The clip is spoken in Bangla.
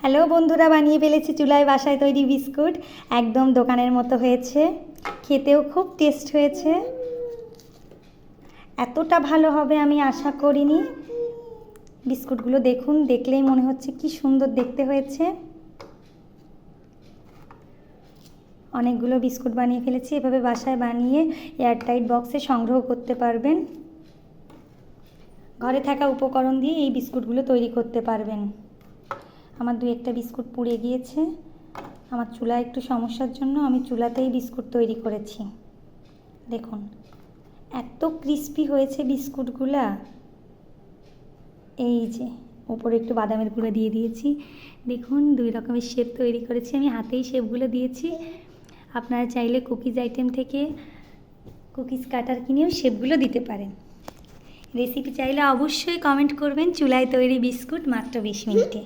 হ্যালো বন্ধুরা, বানিয়ে ফেলেছি চুলায় বাসায় তৈরি বিস্কুট। একদম দোকানের মতো হয়েছে। খেতেও খুব টেস্ট হয়েছে। এতটা ভালো হবে আমি আশা করিনি। বিস্কুটগুলো দেখুন, দেখলেই মনে হচ্ছে কি সুন্দর দেখতে হয়েছে। অনেকগুলো বিস্কুট বানিয়ে ফেলেছি, এভাবে বাসায় বানিয়ে এয়ারটাইট বক্সে সংগ্রহ করতে পারবেন। ঘরে থাকা উপকরণ দিয়ে এই বিস্কুটগুলো তৈরি করতে পারবেন। আমার দু একটা বিস্কুট পুড়ে গিয়েছে। আমার চুলা একটু সমস্যার জন্য আমি চুলাতেই বিস্কুট তৈরি করেছি। দেখুন, এত ক্রিস্পি হয়েছে বিস্কুটগুলা। এই যে, ওপরে একটু বাদামের গুঁড়ো দিয়ে দিয়েছি। দেখুন, দুই রকমের শেপ তৈরি করেছি। আমি হাতেই শেপগুলো দিয়েছি। আপনারা চাইলে কুকিজ আইটেম থেকে কুকিজ কাটার কিনেও শেপগুলো দিতে পারেন। রেসিপি চাইলে অবশ্যই কমেন্ট করবেন, চুলায় তৈরি বিস্কুট মাত্র বিশ মিনিটে।